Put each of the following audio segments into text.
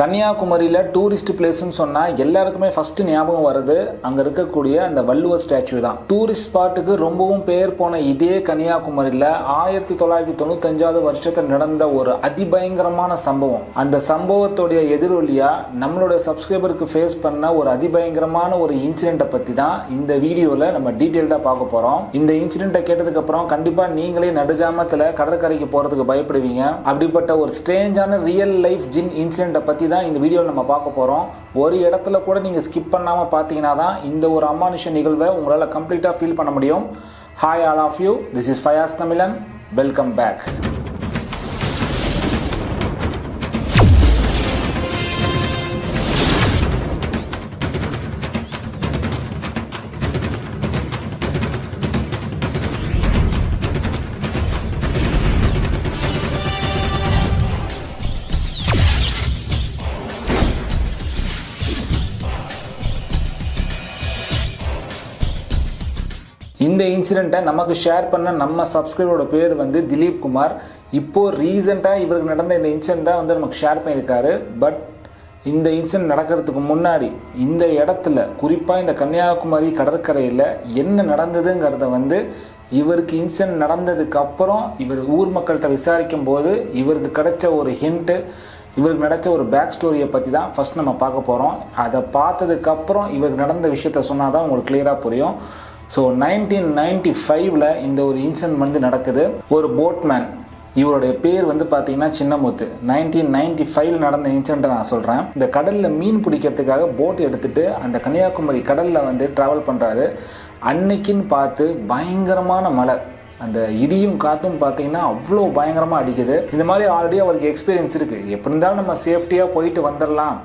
கன்னியாகுமரியில் டூரிஸ்ட் பிளேஸ்னு சொன்னால் எல்லாருக்குமே ஃபஸ்ட்டு ஞாபகம் வர்றது அங்கே இருக்கக்கூடிய அந்த வள்ளுவர் ஸ்டாச்சு தான். டூரிஸ்ட் ஸ்பாட்டுக்கு ரொம்பவும் பேர் போன இதே கன்னியாகுமரியில் ஆயிரத்தி தொள்ளாயிரத்தி தொண்ணூத்தஞ்சாவது வருஷத்தில் நடந்த ஒரு அதிபயங்கரமான சம்பவம். அந்த சம்பவத்துடைய எதிரொலியாக நம்மளுடைய சப்ஸ்கிரைபருக்கு ஃபேஸ் பண்ண ஒரு அதிபயங்கரமான ஒரு இன்சிடெண்ட்டை பற்றி தான் இந்த வீடியோவில் நம்ம டீட்டெயில்டாக பார்க்க போகிறோம் இந்த இன்சிடெண்ட்டை கேட்டதுக்கப்புறம் கண்டிப்பாக நீங்களே நடுஜாமத்தில் கடற்கரைக்கு போகிறதுக்கு பயப்படுவீங்க. அப்படிப்பட்ட ஒரு ஸ்ட்ரேஞ்சான ரியல் லைஃப் ஜின் இன்சிடெண்ட்டை பற்றி தான் இந்த வீடியோவில் நம்ம பார்க்க போகிறோம் ஒரு இடத்துல கூட நீங்கள் ஸ்கிப் பண்ணாமல் பார்த்தீங்கன்னா தான் இந்த ஒரு அமானுஷ நிகழ்வை உங்களால் கம்ப்ளீட்டாக ஃபீல் பண்ண முடியும். Hi all of you this is Fayas Tamizhan welcome back இந்த இன்சிடெண்ட்டை நமக்கு ஷேர் பண்ண நம்ம சப்ஸ்கிரைபரோட பேர் வந்து திலீப் குமார். இப்போது ரீசெண்டாக இவருக்கு நடந்த இந்த இன்சிடெண்ட் தான் வந்து நமக்கு ஷேர் பண்ணியிருக்காரு. பட் இந்த இன்சிடென்ட் நடக்கிறதுக்கு முன்னாடி இந்த இடத்துல குறிப்பாக இந்த கன்னியாகுமரி கடற்கரையில் என்ன நடந்ததுங்கிறத வந்து இவருக்கு இன்சிடென்ட் நடந்ததுக்கு அப்புறம் இவர் ஊர் மக்கள்கிட்ட விசாரிக்கும் போது இவருக்கு கிடைச்ச ஒரு ஹிண்ட்டு இவருக்கு நடச்ச ஒரு பேக் ஸ்டோரியை பற்றி தான் ஃபஸ்ட் நம்ம பார்க்க போகிறோம் அதை பார்த்ததுக்கப்புறம் இவருக்கு நடந்த விஷயத்த சொன்னால் தான் உங்களுக்கு கிளியராக புரியும். ஸோ நைன்டீன் நைன்டி ஃபைவ்ல இந்த ஒரு இன்சிடென்ட் வந்து நடக்குது. ஒரு போட்மேன் இவருடைய பேர் வந்து பார்த்தீங்கன்னா சின்னமுத்து. நைன்டீன் நைன்டி ஃபைவ்ல நடந்த இன்சிடென்ட்டை நான் சொல்கிறேன் இந்த கடலில் மீன் பிடிக்கிறதுக்காக போட் எடுத்துட்டு அந்த கன்னியாகுமரி கடலில் வந்து ட்ராவல் பண்ணுறாரு அன்னைக்குன்னு பார்த்து பயங்கரமான மழை. அந்த இடியும் காற்றும் பார்த்தீங்கன்னா அவ்வளோ பயங்கரமாக அடிக்குது. இந்த மாதிரி ஆல்ரெடி அவருக்கு எக்ஸ்பீரியன்ஸ் இருக்குது எப்படி இருந்தாலும் நம்ம சேஃப்டியாக போயிட்டு வந்துடலாம்.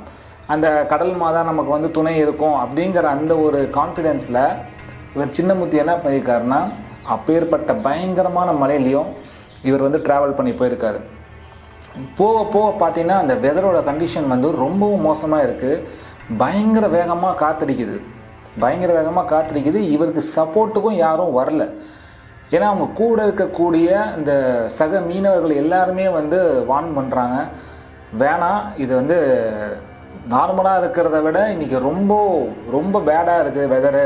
அந்த கடல் மாதா நமக்கு வந்து துணை இருக்கும் அப்படிங்கிற அந்த ஒரு கான்ஃபிடென்ஸில் இவர் சின்னமுத்தி என்ன பண்ணியிருக்காருன்னா அப்பேற்பட்ட பயங்கரமான மலையிலையும் இவர் வந்து ட்ராவல் பண்ணி போயிருக்காரு. போக போக பார்த்தீங்கன்னா அந்த வெதரோட கண்டிஷன் வந்து ரொம்பவும் மோசமாக இருக்குது பயங்கர வேகமாக காத்தடிக்குது. பயங்கர வேகமாக காத்தடிக்குது. இவருக்கு சப்போர்ட்டுக்கும் யாரும் வரல. ஏன்னா அவங்க கூட இருக்கக்கூடிய இந்த சக மீனவர்கள் எல்லாருமே வந்து வான் பண்ணுறாங்க வேணாம் இது வந்து நார்மலாக இருக்கிறத விட இன்றைக்கி ரொம்ப ரொம்ப பேடாக இருக்குது வெதரு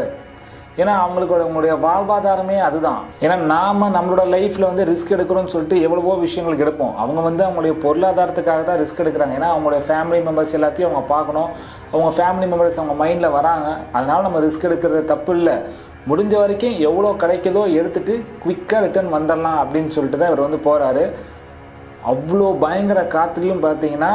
ஏன்னா அவங்களுக்கு அவங்களுடைய வாழ்வாதாரமே அதுதான். ஏன்னா நாம் நம்மளோட லைஃப்பில் வந்து ரிஸ்க் எடுக்கிறோம்னு சொல்லிட்டு எவ்வளவோ விஷயங்களுக்கு எடுப்போம். அவங்க வந்து அவங்களுடைய பொருளாதாரத்துக்காக தான் ரிஸ்க் எடுக்கிறாங்க. ஏன்னா அவங்களுடைய ஃபேமிலி மெம்பர்ஸ் எல்லாத்தையும் அவங்க பார்க்கணும். அவங்க ஃபேமிலி மெம்பர்ஸ் அவங்க மைண்டில் வராங்க. அதனால் நம்ம ரிஸ்க் எடுக்கிறது தப்பு இல்லை. முடிஞ்ச வரைக்கும் எவ்வளோ கிடைக்குதோ எடுத்துகிட்டு குவிக்காக ரிட்டர்ன் வந்துடலாம் அப்படின்னு சொல்லிட்டு தான் இவர் வந்து போகிறாரு அவ்வளோ பயங்கர காற்றுலையும் பார்த்தீங்கன்னா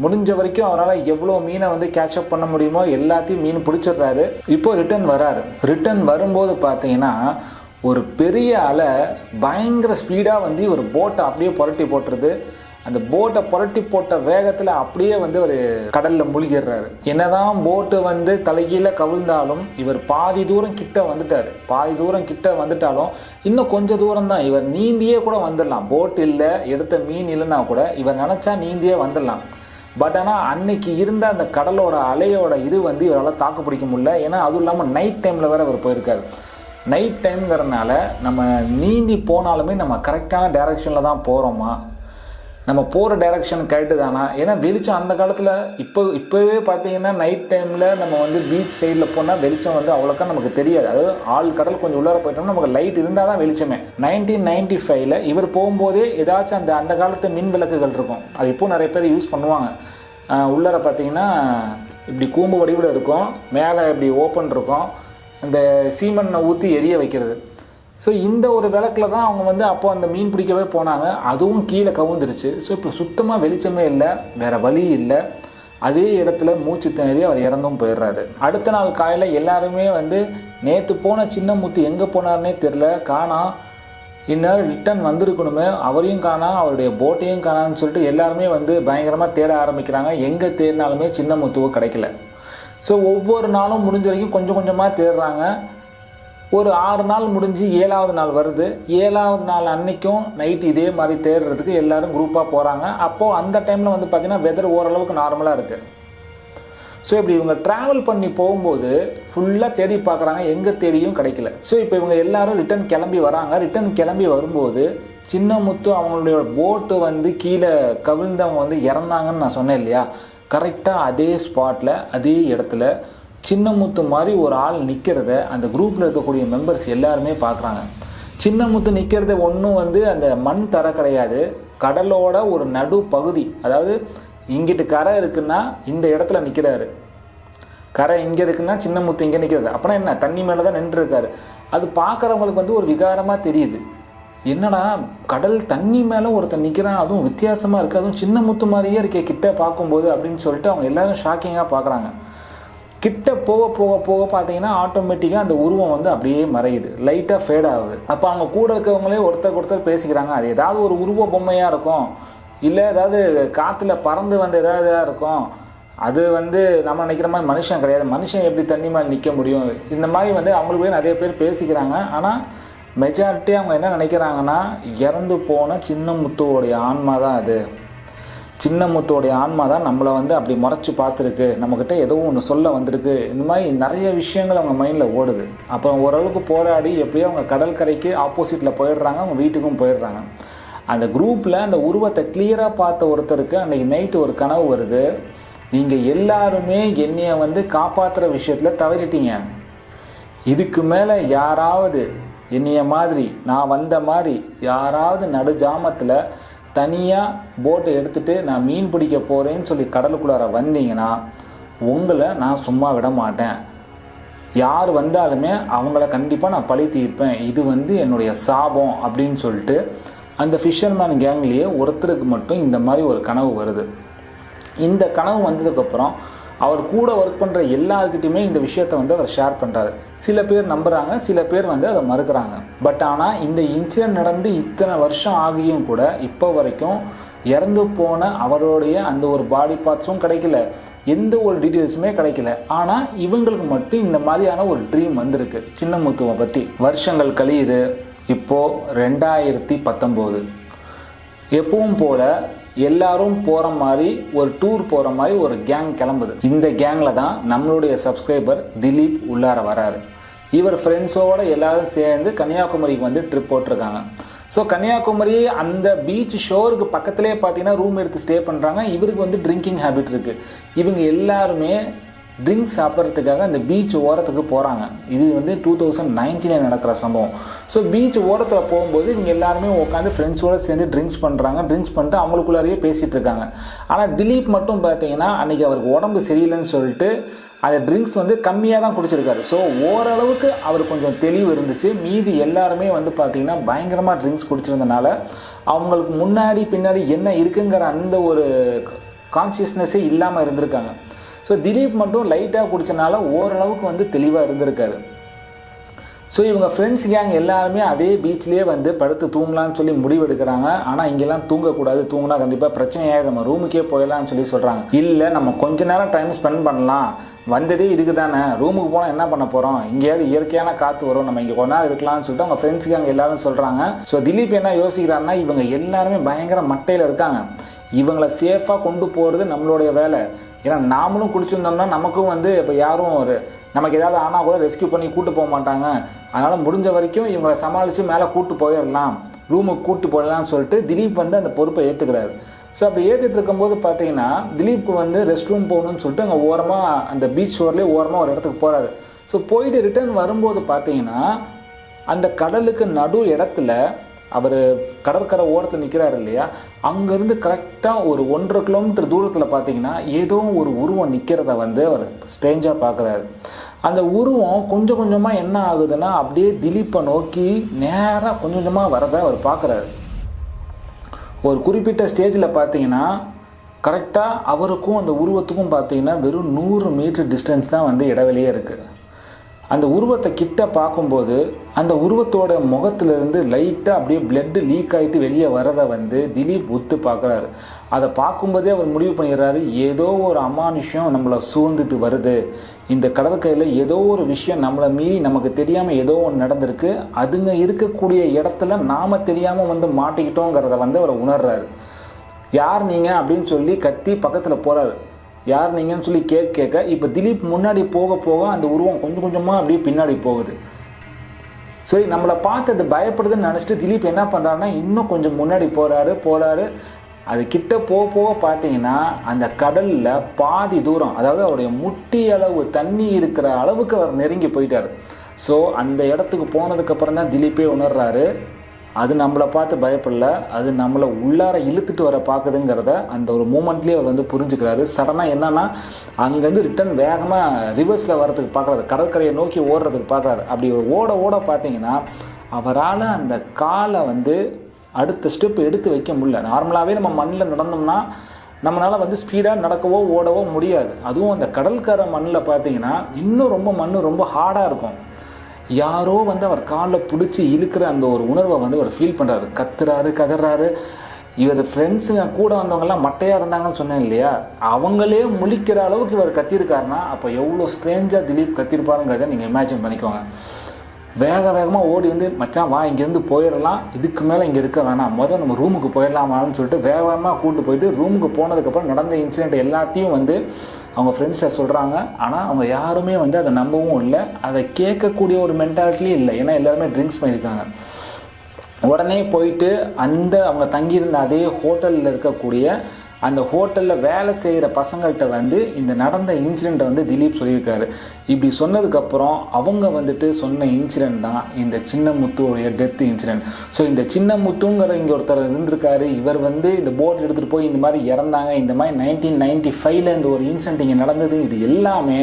முடிஞ்ச வரைக்கும் அவரால் எவ்வளோ மீனை வந்து கேட்சப் பண்ண முடியுமோ எல்லாத்தையும் மீன் பிடிச்சிடுறாரு. இப்போ ரிட்டர்ன் வராரு. ரிட்டர்ன் வரும்போது பார்த்தீங்கன்னா ஒரு பெரிய அலை பயங்கர ஸ்பீடாக வந்து ஒரு போட்டை அப்படியே புரட்டி போட்டுருது. அந்த போட்டை புரட்டி போட்ட வேகத்தில் அப்படியே வந்து ஒரு கடலில் மூழ்கிடுறாரு. என்னதான் போட்டு வந்து தலைகீழ கவிழ்ந்தாலும் இவர் பாதி தூரம் கிட்ட வந்துட்டார். பாதி தூரம் கிட்ட வந்துட்டாலும் இன்னும் கொஞ்சம் தூரம் தான் இவர் நீந்தியே கூட வந்துடலாம். போட் இல்லை எடுத்த மீன் இல்லைன்னா கூட இவர் நினச்சா நீந்தியே வந்துடலாம். பட் ஆனால் அன்னைக்கு இருந்த அந்த கடலோட அலையோட இது வந்து இவரால் தாக்கு பிடிக்க முடியல. ஏன்னா அதுவும் இல்லாமல் நைட் டைமில் வேறு அவர் போயிருக்காரு. நைட் டைம்ங்கிறதுனால நம்ம நீந்தி போனாலுமே நம்ம கரெக்டான டைரக்ஷனில் தான் போகிறோமா நம்ம போகிற டைரக்ஷன் கரெக்டு தானா? ஏன்னா வெளிச்சம் அந்த காலத்தில் இப்போ இப்போவே பார்த்தீங்கன்னா நைட் டைமில் நம்ம வந்து பீச் சைடில் போனால் வெளிச்சம் வந்து அவ்வளோக்கா நமக்கு தெரியாது. அதாவது ஆள் கடல் கொஞ்சம் உள்ளார போயிட்டோம்னா நமக்கு லைட் இருந்தால் தான் வெளிச்சமே. நைன்டீன் நைன்டி ஃபைவ்ல இவர் போகும்போதே ஏதாச்சும் அந்த அந்த காலத்து மின் விளக்குகள் இருக்கும். அது இப்போ நிறைய பேர் யூஸ் பண்ணுவாங்க. உள்ளார பார்த்தீங்கன்னா இப்படி கூம்பு வடிவில் இருக்கும். மேலே இப்படி ஓப்பன் இருக்கும். அந்த சீமெண்ணை ஊற்றி எரிய வைக்கிறது. ஸோ இந்த ஒரு விளக்கில் தான் அவங்க வந்து அப்போ அந்த மீன் பிடிக்கவே போனாங்க. அதுவும் கீழே கவுந்துருச்சு. ஸோ இப்போ சுத்தமாக வெளிச்சமே இல்லை. வேற வழி இல்லை. அதே இடத்துல மூச்சு திணறி அவர் இறந்தும் போயிடுறாரு. அடுத்த நாள் காலையில் எல்லாருமே வந்து நேற்று போன சின்ன முத்து எங்கே போனார்னே தெரில காணா இந்நேரம் ரிட்டன் வந்திருக்கணுமே. அவரையும் காணா அவருடைய போட்டையும் காணான்னு சொல்லிட்டு எல்லாருமே வந்து பயங்கரமாக தேட ஆரம்பிக்கிறாங்க. எங்கே தேடினாலுமே சின்ன முத்துவோ கிடைக்கல. ஸோ ஒவ்வொரு நாளும் முடிஞ்ச வரைக்கும் கொஞ்சம் கொஞ்சமாக தேடுறாங்க. ஒரு ஆறு நாள் முடிஞ்சு ஏழாவது நாள் வருது. ஏழாவது நாள் அன்னைக்கும் நைட் இதே மாதிரி தேடுறதுக்கு எல்லாரும் குரூப்பாக போகிறாங்க அப்போது அந்த டைமில் வந்து பார்த்திங்கன்னா வெதர் ஓரளவுக்கு நார்மலாக இருக்குது ஸோ இப்படி இவங்க ட்ராவல் பண்ணி போகும்போது ஃபுல்லாக தேடி பார்க்குறாங்க எங்கே தேடியும் கிடைக்கல. ஸோ இப்போ இவங்க எல்லாரும் ரிட்டர்ன் கிளம்பி வராங்க. ரிட்டர்ன் கிளம்பி வரும்போது சின்ன முத்து அவங்களுடைய போட்டு வந்து கீழே கவிழ்ந்தவங்க வந்து இறந்தாங்கன்னு நான் சொன்னேன் இல்லையா? கரெக்டாக அதே ஸ்பாட்டில் அதே இடத்துல சின்னமுத்து மாதிரி ஒரு ஆள் நிற்கிறத அந்த குரூப்பில் இருக்கக்கூடிய மெம்பர்ஸ் எல்லாருமே பார்க்குறாங்க. சின்னமுத்து நிற்கிறது ஒன்றும் வந்து அந்த மண் தர கிடையாது. கடலோட ஒரு நடு பகுதி அதாவது இங்கிட்டு கரை இருக்குன்னா இந்த இடத்துல நிற்கிறாரு கரை இங்கே இருக்குன்னா சின்னமுத்து இங்கே நிற்கிறாரு அப்படின்னா என்ன? தண்ணி மேலே தான் நின்றுருக்காரு. அது பார்க்குறவங்களுக்கு வந்து ஒரு விகாரமாக தெரியுது. என்னடா கடல் தண்ணி மேலே ஒருத்தன் நிற்கிறான் அதுவும் வித்தியாசமாக இருக்குது அதுவும் சின்ன முத்து மாதிரியே இருக்கே கிட்ட பார்க்கும்போது அப்படின்னு சொல்லிட்டு அவங்க எல்லாரும் ஷாக்கிங்காக பார்க்குறாங்க. கிட்ட போக போக போக பார்த்தீங்கன்னா ஆட்டோமேட்டிக்காக அந்த உருவம் வந்து அப்படியே மறையுது. லைட்டாக ஃபேட் ஆகுது. அப்போ அவங்க கூட இருக்கவங்களே ஒருத்தர் ஒருத்தர் பேசிக்கிறாங்க. அது ஏதாவது ஒரு உருவ பொம்மையாக இருக்கும். இல்லை ஏதாவது காற்றுல பறந்து வந்து ஏதாவது இதாக இருக்கும். அது வந்து நம்ம நினைக்கிற மாதிரி மனுஷன் கிடையாது. மனுஷன் எப்படி தண்ணி மாதிரி நிற்க முடியும்? இந்த மாதிரி வந்து அவங்களுக்குள்ளே நிறைய பேர் பேசிக்கிறாங்க. ஆனால் மெஜாரிட்டி அவங்க என்ன நினைக்கிறாங்கன்னா இறந்து போன சின்ன முத்துவோடைய ஆன்மா தான் அது. சின்னமுத்தோடைய ஆன்மா தான் நம்மளை வந்து அப்படி முறைச்சி பார்த்துருக்கு. நம்மக்கிட்ட ஏதோ ஒன்று சொல்ல வந்திருக்கு. இந்த மாதிரி நிறைய விஷயங்கள் அவங்க மைண்டில் ஓடுது. அப்புறம் ஓரளவுக்கு போராடி எப்படியோ அவங்க கடற்கரைக்கு ஆப்போசிட்டில் போயிடுறாங்க. அவங்க வீட்டுக்கும் போயிடுறாங்க. அந்த குரூப்பில் அந்த உருவத்தை கிளியராக பார்த்த ஒருத்தருக்கு அன்றைக்கி நைட்டு ஒரு கனவு வருது. நீங்கள் எல்லாருமே என்னையை வந்து காப்பாற்றுற விஷயத்தில் தவறிட்டீங்க. இதுக்கு மேலே யாராவது என்னைய மாதிரி நான் வந்த மாதிரி யாராவது நடு ஜாமத்தில் தனியாக போட்டை எடுத்துகிட்டு நான் மீன் பிடிக்க போகிறேன்னு சொல்லி கடலுக்குள்ளார வந்தீங்கன்னா உங்களை நான் சும்மா விட மாட்டேன். யார் வந்தாலுமே அவங்கள கண்டிப்பாக நான் பழி தீர்ப்பேன். இது வந்து என்னுடைய சாபம் அப்படின்னு சொல்லிட்டு அந்த ஃபிஷர்மேன் கேங்லேயே ஒருத்தருக்கு மட்டும் இந்த மாதிரி ஒரு கனவு வருது. இந்த கனவு வந்ததுக்கப்புறம் அவர் கூட ஒர்க் பண்ணுற எல்லாருக்கிட்டையுமே இந்த விஷயத்தை வந்து அவர் ஷேர் பண்ணுறாரு சில பேர் நம்புகிறாங்க சில பேர் வந்து அதை மறுக்கிறாங்க. பட் ஆனால் இந்த இன்சிடென்ட் நடந்து இத்தனை வருஷம் ஆகியும் கூட இப்போ வரைக்கும் இறந்து போன அவருடைய அந்த ஒரு பாடி பார்ட்ஸும் கிடைக்கல. எந்த ஒரு டீட்டெயில்ஸுமே கிடைக்கல. ஆனால் இவங்களுக்கு மட்டும் இந்த மாதிரியான ஒரு ட்ரீம் வந்திருக்கு. சின்னமுத்துவை பற்றி வருஷங்கள் கழியுது. இப்போது ரெண்டாயிரத்தி பத்தொம்போது. எப்பவும் போல எல்லாரும் போகிற மாதிரி ஒரு டூர் போகிற மாதிரி ஒரு கேங் கிளம்புது. இந்த கேங்கில் தான் நம்மளுடைய சப்ஸ்கிரைபர் திலீப் உள்ளார வராரு. இவர் ஃப்ரெண்ட்ஸோடு எல்லாரும் சேர்ந்து கன்னியாகுமரிக்கு வந்து ட்ரிப் போட்டிருக்காங்க. ஸோ கன்னியாகுமரி அந்த பீச் ஷோருக்கு பக்கத்துலேயே பார்த்தீங்கன்னா ரூம் எடுத்து ஸ்டே பண்ணுறாங்க இவருக்கு வந்து ட்ரிங்கிங் ஹேபிட் இருக்குது இவங்க எல்லாருமே ட்ரிங்க்ஸ் சாப்பிட்றதுக்காக அந்த பீச் ஓரத்துக்கு போகிறாங்க இது வந்து டூ தௌசண்ட் நைன்டீனில் நடக்கிற சம்பவம். ஸோ பீச் ஓரத்தில் போகும்போது இவங்க எல்லாருமே உட்காந்து ஃப்ரெண்ட்ஸோடு சேர்ந்து ட்ரிங்க்ஸ் பண்ணுறாங்க ட்ரிங்க்ஸ் பண்ணிட்டு அவங்களுக்குள்ளாரையே பேசிகிட்டு இருக்காங்க. ஆனால் திலீப் மட்டும் பார்த்தீங்கன்னா அன்றைக்கி அவருக்கு உடம்பு சரியில்லைன்னு சொல்லிட்டு அந்த ட்ரிங்க்ஸ் வந்து கம்மியாக தான் குடிச்சிருக்காரு. ஸோ ஓரளவுக்கு அவர் கொஞ்சம் தெளிவு இருந்துச்சு. மீதி எல்லாருமே வந்து பார்த்திங்கன்னா பயங்கரமாக ட்ரிங்க்ஸ் குடிச்சிருந்தனால அவங்களுக்கு முன்னாடி பின்னாடி என்ன இருக்குங்கிற அந்த ஒரு கான்சியஸ்னஸே இல்லாமல் இருந்திருக்காங்க. ஸோ திலீப் மட்டும் லைட்டாக குடிச்சனால ஓரளவுக்கு வந்து தெளிவாக இருந்திருக்காரு. ஸோ இவங்க ஃப்ரெண்ட்ஸ் கேங் எல்லாருமே அதே பீச்லேயே வந்து படுத்து தூங்கலாம்னு சொல்லி முடிவு எடுக்கிறாங்க ஆனால் இங்கெல்லாம் தூங்கக்கூடாது. தூங்கினா கண்டிப்பாக பிரச்சனையாக நம்ம ரூமுக்கே போயிடலாம்னு சொல்லி சொல்கிறாங்க இல்லை நம்ம கொஞ்ச நேரம் டைம் ஸ்பெண்ட் பண்ணலாம். வந்ததே இதுக்கு தானே. ரூமுக்கு போனால் என்ன பண்ண போகிறோம் இங்கேயாவது இயற்கையான காற்று வரும். நம்ம இங்கே கொஞ்ச நேரம் இருக்கலாம்னு சொல்லிட்டு அவங்க ஃப்ரெண்ட்ஸ் கேங் எல்லாரும் சொல்கிறாங்க ஸோ திலீப் என்ன யோசிக்கிறாருன்னா இவங்க எல்லாருமே பயங்கர மட்டையில் இருக்காங்க. இவங்கள சேஃபாக கொண்டு போகிறது நம்மளுடைய வேலை. ஏன்னா நாமளும் குடிச்சிருந்தோம்னா நமக்கும் வந்து இப்போ யாரும் ஒரு நமக்கு ஏதாவது ஆனால் கூட ரெஸ்கியூ பண்ணி கூட்டு போக மாட்டாங்க. அதனால் முடிஞ்ச வரைக்கும் இவங்களை சமாளித்து மேலே கூட்டு போயிடலாம். ரூமுக்கு கூட்டு போயிடலாம்னு சொல்லிட்டு திலீப் வந்து அந்த பொறுப்பை ஏற்றுக்கிறாரு ஸோ அப்படி ஏற்றிட்டு இருக்கும்போது பார்த்தீங்கன்னா திலீப்க்கு வந்து ரெஸ்ட் ரூம் போகணும்னு சொல்லிட்டு அங்கே ஓரமாக அந்த பீச் ஷோர்லேயே ஓரமாக ஒரு இடத்துக்கு போகிறாரு ஸோ போயிட்டு ரிட்டர்ன் வரும்போது பார்த்தீங்கன்னா அந்த கடலுக்கு நடு இடத்துல அவர் கடற்கரை ஓரத்தில் நிற்கிறாரு இல்லையா? அங்கேருந்து கரெக்டாக ஒரு ஒன்றரை கிலோமீட்டர் தூரத்தில் பார்த்தீங்கன்னா ஏதோ ஒரு உருவம் நிற்கிறத வந்து அவர் ஸ்ட்ரேஞ்சாக பார்க்குறாரு அந்த உருவம் கொஞ்சம் கொஞ்சமாக என்ன ஆகுதுன்னா அப்படியே திலீப்பை நோக்கி நேராக கொஞ்சம் கொஞ்சமாக வரதை அவர் பார்க்குறாரு ஒரு குறிப்பிட்ட ஸ்டேஜில் பார்த்தீங்கன்னா கரெக்டாக அவருக்கும் அந்த உருவத்துக்கும் பார்த்தீங்கன்னா வெறும் நூறு மீட்டர் டிஸ்டன்ஸ் தான் வந்து இடைவெளியே இருக்குது அந்த உருவத்தை கிட்ட பார்க்கும்போது அந்த உருவத்தோட முகத்திலிருந்து லைட்டாக அப்படியே பிளட்டு லீக் ஆகிட்டு வெளியே வரதை வந்து திலீப் ஒத்து பார்க்குறாரு. அதை பார்க்கும்போதே அவர் முடிவு பண்ணிடுறாரு ஏதோ ஒரு அமானுஷ்யம் நம்மளை சூழ்ந்துட்டு வருது. இந்த கடற்கரையில் ஏதோ ஒரு விஷயம் நம்மளை மீறி நமக்கு தெரியாமல் ஏதோ ஒன்று நடந்திருக்கு. அதுங்க இருக்கக்கூடிய இடத்துல நாம் தெரியாமல் வந்து மாட்டிக்கிட்டோங்கிறத வந்து அவர் உணர்றாரு. யார் நீங்கள் அப்படின்னு சொல்லி கத்தி பக்கத்தில் போகிறாரு யார் நீங்கன்னு சொல்லி கேட்க கேட்க இப்போ திலீப் முன்னாடி போக போக அந்த உருவம் கொஞ்சம் கொஞ்சமாக அப்படியே பின்னாடி போகுது. சரி நம்மளை பார்த்து அது பயப்படுதுன்னு நினச்சிட்டு திலீப் என்ன பண்ணுறாருன்னா இன்னும் கொஞ்சம் முன்னாடி போகிறாரு போகிறாரு அது கிட்ட போக போக பார்த்தீங்கன்னா அந்த கடலில் பாதி தூரம் அதாவது அவருடைய முட்டி அளவு தண்ணி இருக்கிற அளவுக்கு அவர் நெருங்கி போயிட்டார். ஸோ அந்த இடத்துக்கு போனதுக்கப்புறம் தான் திலீப்பே உணர்றாரு. அது நம்மளை பார்த்து பயப்படல அது நம்மளை உள்ளார இழுத்துட்டு வர பார்க்குதுங்கிறத அந்த ஒரு மூமெண்ட்லேயே அவர் வந்து புரிஞ்சுக்கிறாரு. சடனாக என்னன்னா அங்கேருந்து ரிட்டன் வேகமாக ரிவர்ஸில் வரதுக்கு பார்க்குறாரு. கடற்கரையை நோக்கி ஓடுறதுக்கு பார்க்குறாரு. அப்படி ஓட ஓட பார்த்தீங்கன்னா அவரால் அந்த காலை வந்து அடுத்த ஸ்டெப் எடுத்து வைக்க முடியல. நார்மலாகவே நம்ம மண்ணில் நடந்தோம்னா நம்மளால் வந்து ஸ்பீடாக நடக்கவோ ஓடவோ முடியாது. அதுவும் அந்த கடற்கரை மண்ணில் பார்த்தீங்கன்னா இன்னும் ரொம்ப மண் ரொம்ப ஹார்டாக இருக்கும். யாரோ வந்து அவர் காலில் பிடிச்சி இழுக்கிற அந்த ஒரு உணர்வை வந்து அவர் ஃபீல் பண்ணுறாரு கத்துறாரு கதறாரு. இவர் ஃப்ரெண்ட்ஸுங்க கூட வந்தவங்கெல்லாம் மட்டையாக இருந்தாங்கன்னு சொன்னேன் இல்லையா? அவங்களே முழிக்கிற அளவுக்கு இவர் கத்திருக்காருன்னா அப்போ எவ்வளோ ஸ்ட்ரேஞ்சாக திலீப் கத்திருப்பாருங்கிறத நீங்கள் இமேஜின் பண்ணிக்கோங்க. வேக வேகமாக ஓடி வந்து மச்சான் வா இங்கேருந்து போயிடலாம். இதுக்கு மேலே இங்கே இருக்க வேணாம். முதல்ல நம்ம ரூமுக்கு போயிடலாமான்னு சொல்லிட்டு வேக வேகமாக கூப்பிட்டு போயிட்டு ரூமுக்கு போனதுக்கப்புறம் நடந்த இன்சிடெண்ட் எல்லாத்தையும் வந்து அவங்க ஃப்ரெண்ட்ஸை சொல்கிறாங்க ஆனால் அவங்க யாருமே வந்து அதை நம்பவும் இல்லை. அதை கேட்கக்கூடிய ஒரு மென்டாலிட்டியும் இல்லை. ஏன்னா எல்லாருமே ட்ரிங்க்ஸ் பண்ணியிருக்காங்க. உடனே போயிட்டு அந்த அவங்க தங்கியிருந்த அதே ஹோட்டலில் இருக்கக்கூடிய அந்த ஹோட்டலில் வேலை செய்கிற பசங்கள்கிட்ட வந்து இந்த நடந்த இன்சிடெண்ட்டை வந்து திலீப் சொல்லியிருக்காரு. இப்படி சொன்னதுக்கப்புறம் அவங்க வந்துட்டு சொன்ன இன்சிடெண்ட் தான் இந்த சின்ன முத்துடைய டெத் இன்சிடெண்ட் ஸோ இந்த சின்ன முத்துங்கிற இங்கே ஒருத்தர் இருந்திருக்காரு. இவர் வந்து இந்த போட் எடுத்துகிட்டு போய் இந்த மாதிரி இறந்தாங்க. இந்த மாதிரி நைன்டீன் நைன்டி ஃபைவ்ல இந்த ஒரு இன்சிடெண்ட் இங்கே நடந்தது. இது எல்லாமே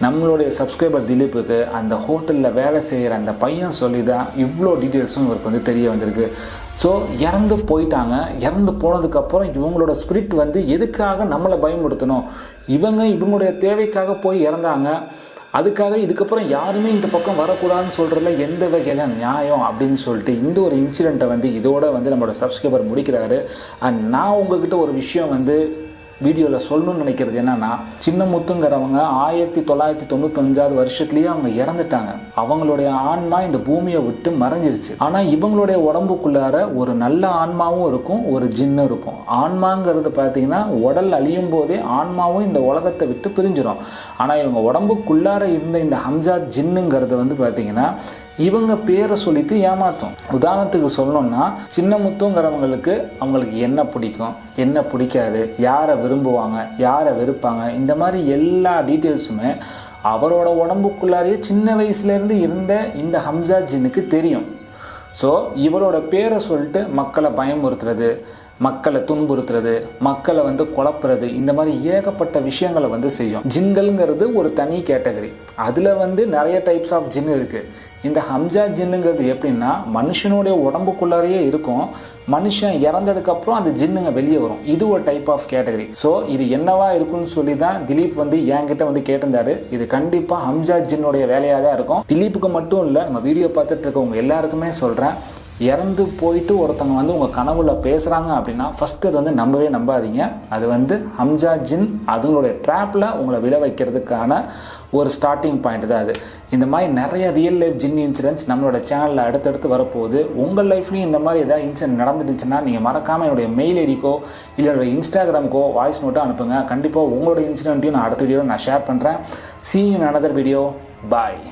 நம்மளுடைய சப்ஸ்கிரைபர் திலீப்புக்கு அந்த ஹோட்டலில் வேலை செய்கிற அந்த பையன் சொல்லி தான் இவ்வளோ டீட்டெயில்ஸும் இவருக்கு வந்து தெரிய வந்திருக்கு. ஸோ இறந்து போயிட்டாங்க. இறந்து போனதுக்கப்புறம் இவங்களோட ஸ்பிரிட் வந்து எதுக்காக நம்மளை பயன்படுத்தணும் இவங்க இவங்களுடைய தேவைக்காக போய் இறந்தாங்க. அதுக்காக இதுக்கப்புறம் யாருமே இந்த பக்கம் வரக்கூடாதுன்னு சொல்கிறதுல எந்த வகையில நியாயம் அப்படின்னு சொல்லிட்டு இந்த ஒரு இன்சிடெண்ட்டை வந்து இதோட வந்து நம்மளோட சப்ஸ்கிரைபர் முடிக்கிறாரு. அண்ட் நான் உங்ககிட்ட ஒரு விஷயம் வந்து வீடியோவில் சொல்லணும்னு நினைக்கிறது என்னன்னா சின்ன முத்துங்கிறவங்க ஆயிரத்தி தொள்ளாயிரத்தி தொண்ணூத்தஞ்சாவது வருஷத்துலேயே அவங்க இறந்துட்டாங்க. அவங்களுடைய ஆன்மா இந்த பூமியை விட்டு மறைஞ்சிருச்சு. ஆனால் இவங்களுடைய உடம்புக்குள்ளார ஒரு நல்ல ஆன்மாவும் இருக்கும் ஒரு ஜின்னும் இருக்கும். ஆன்மாங்கிறது பார்த்தீங்கன்னா உடல் அழியும் போதே ஆன்மாவும் இந்த உலகத்தை விட்டு பிரிஞ்சிடும் ஆனால் இவங்க உடம்புக்குள்ளார இருந்த இந்த ஹம்சாத் ஜின்னுங்கிறது வந்து பார்த்தீங்கன்னா இவங்க பேரை சொல்லிட்டு ஏமாத்தும். உதாரணத்துக்கு சொல்லணும்னா சின்ன முத்துங்கிறவங்களுக்கு அவங்களுக்கு என்ன பிடிக்கும் என்ன பிடிக்காது யாரை விரும்புவாங்க யாரை வெறுப்பாங்க இந்த மாதிரி எல்லா டீட்டெயில்ஸுமே அவரோட உடம்புக்குள்ளாரையே சின்ன வயசுலேருந்து இருந்த இந்த ஹம்சா ஜின்னுக்கு தெரியும். ஸோ இவரோட பேரை சொல்லிட்டு மக்களை பயமுறுத்துறது மக்களை துன்புறுத்துறது மக்களை வந்து குழப்புறது இந்த மாதிரி ஏகப்பட்ட விஷயங்களை வந்து செய்யும். ஜின்கள்ங்கிறது ஒரு தனி கேட்டகரி. அதில் வந்து நிறைய டைப்ஸ் ஆஃப் ஜின் இருக்குது இந்த ஹம்ஜா ஜின்னுங்கிறது எப்படின்னா மனுஷனுடைய உடம்புக்குள்ளாரையே இருக்கும். மனுஷன் இறந்ததுக்கப்புறம் அந்த ஜின்னுங்க வெளியே வரும். இது ஒரு டைப் ஆஃப் கேட்டகரி ஸோ இது என்னவா இருக்குன்னு சொல்லி தான் திலீப் வந்து என்கிட்ட வந்து கேட்டிருந்தாரு. இது கண்டிப்பாக ஹம்ஜா ஜின்னுடைய வேலையாக தான் இருக்கும். திலீப்புக்கு மட்டும் இல்லை நம்ம வீடியோ பார்த்துட்டு இருக்கவங்க எல்லாருக்குமே சொல்கிறேன் இறந்து போயிட்டு ஒருத்தவங்க வந்து உங்கள் கனவுல பேசுகிறாங்க அப்படின்னா ஃபஸ்ட்டு அது வந்து நம்பவே நம்பாதீங்க. அது வந்து ஹம்ஜா ஜின் அதுங்களுடைய ட்ராப்பில் உங்களை விழ வைக்கிறதுக்கான ஒரு ஸ்டார்டிங் பாயிண்ட் தான் அது. இந்த மாதிரி நிறைய ரியல் லைஃப் ஜின் இன்சிடென்ட்ஸ் நம்மளோட சேனலில் அடுத்தடுத்து வரப்போகுது. உங்கள் லைஃப்லையும் இந்த மாதிரி ஏதாவது இன்சிடென்ட் நடந்துடுச்சுன்னா நீங்கள் மறக்காமல் என்னுடைய மெயில் ஐடிக்கோ இல்லை என்னோட இன்ஸ்டாகிராமுக்கோ வாய்ஸ் நோட்டோ அனுப்புங்க. கண்டிப்பாக உங்களோட இன்சிடென்ட்டையும் நான் அடுத்த வீடியோவில் நான் ஷேர் பண்ணுறேன் சீ இன் அனதர் வீடியோ பாய்